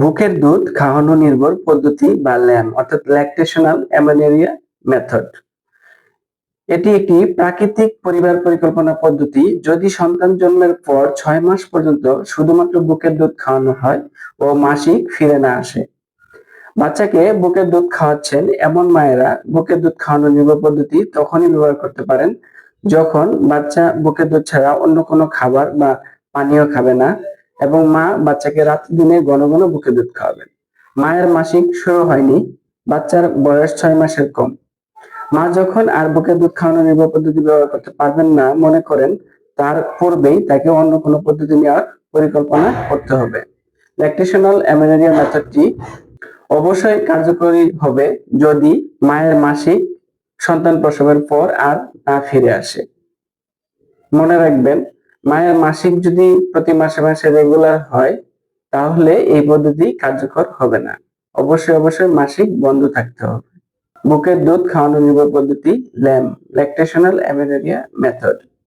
বুকের দুধ খাওয়ানো নির্ভর পদ্ধতি বা ল্যাম, অর্থাৎ ল্যাকটেশনাল অ্যামানেরিয়া মেথড এটি একটি প্রাকৃতিক পরিবার পরিকল্পনা পদ্ধতি। যদি সন্তান জন্মের পর ছয় মাস পর্যন্ত শুধুমাত্র বুকের দুধ খাওয়ানো হয় ও মাসিক ফিরে না আসে। বাচ্চাকে বুকের দুধ খাওয়াচ্ছেন এমন মায়েরা বুকের দুধ খাওয়ানো নির্ভর পদ্ধতি তখনই ব্যবহার করতে পারেন যখন বাচ্চা বুকের দুধ ছাড়া অন্য কোনো খাবার বা পানীয় খাবে না। এবং মা বাচ্চাকে রাত দিনে ঘন ঘন বুকে দুধ খাওয়াবেন। মায়ের মাসিক শুরু হয়নি, বাচ্চার বয়স ছয় মাসের কম। মা যখন আর বুকে দুধ খাওয়ানোর নির্ভর পদ্ধতি ব্যবহার করতে পারবেন না, মনে করেন তার পূর্বেই তাকে অন্য কোনো পদ্ধতি নেওয়ার পরিকল্পনা করতে হবে। ল্যাকটেশনাল অ্যামেনারিয়া মেথডটি অবশ্যই কার্যকরী হবে যদি মায়ের মাসিক সন্তান প্রসবের পর আর না ফিরে আসে। মনে রাখবেন মায়ের মাসিক যদি প্রতি মাসে মাসে রেগুলার হয়, তাহলে এই পদ্ধতি কার্যকর হবে না। অবশ্যই অবশ্যই মাসিক বন্ধ থাকতে হবে। বুকের দুধ খাওয়ানো নির্ভর পদ্ধতি, ল্যাম ল্যাকটেশনাল অ্যামেনোরিয়া মেথড